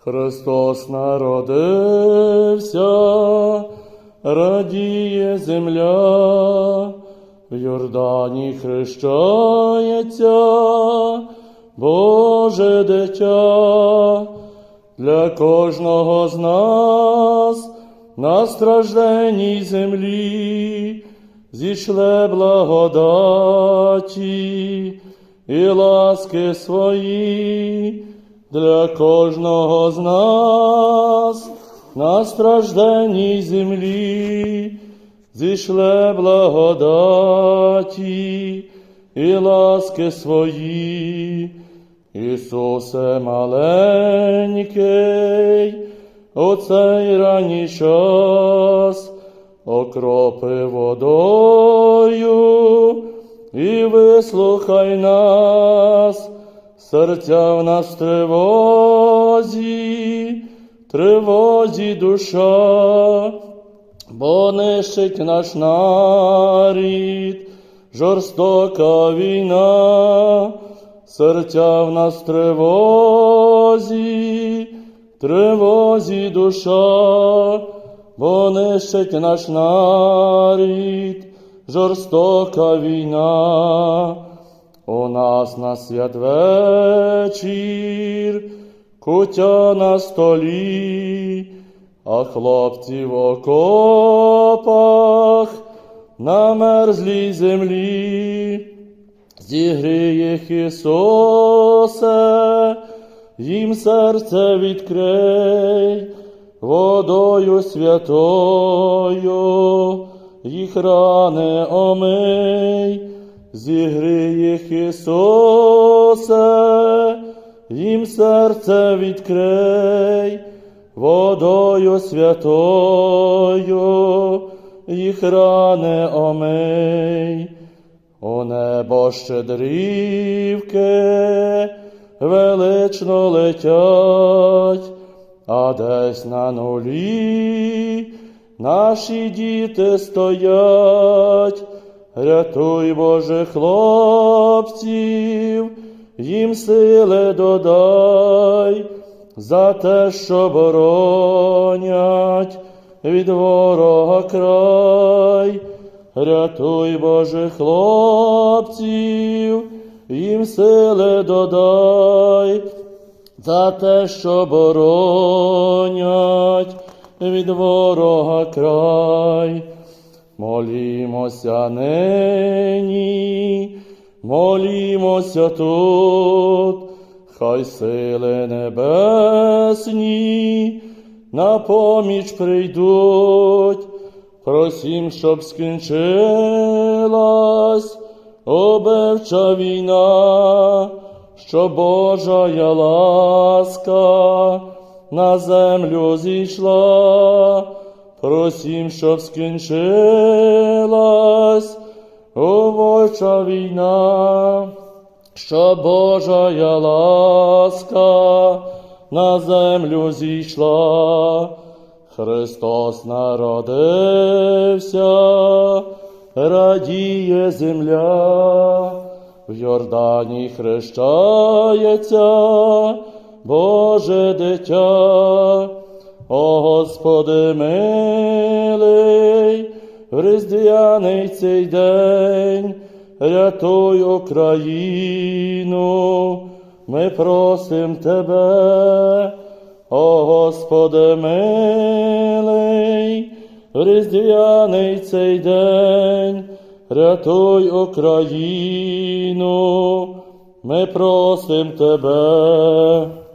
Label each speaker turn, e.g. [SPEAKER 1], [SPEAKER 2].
[SPEAKER 1] Христос народився, радіє земля, в Йордані хрещається, Боже дитя, для кожного з нас на стражденній землі зійшле благодаті і ласки свої для кожного з нас на стражденній землі зійшле благодаті і ласки свої. Ісусе маленький, у цей ранній час окропи водою і вислухай нас, серця в нас тривозі, тривозі душа, бо нищить наш нарід, жорстока війна, серця в нас тривозі, тривозі душа, бо нищить наш нарід, жорстока війна. У нас на святвечір кутя на столі, а хлопці в окопах на мерзлій землі. Зігріє їх Ісусе, їм серце відкрий, водою святою, їх рани омий, зігрій їх Ісусе, їм серце відкрий, водою святою, їх рани омий. У небо щедрівки велично летять, а десь на нулі наші діти стоять. Рятуй, Боже, хлопців, їм сили додай за те, що боронять від ворога край. Рятуй, Боже, хлопців, їм сили додай за те, що боронять від ворога край. Молімося нині, молімося тут, хай сили небесні на поміч прийдуть. Просім, щоб скінчилась обевча війна, що Божая ласка на землю зійшла. Просім, щоб скінчилась овоча війна, що Божая ласка на землю зійшла. Христос народився, радіє земля, в Йордані хрещається, Боже дитя, о Господи милий, в цей день, рятуй Україну, ми просим Тебе. О Господи милий, в цей день, рятуй Україну, ми просим Тебе.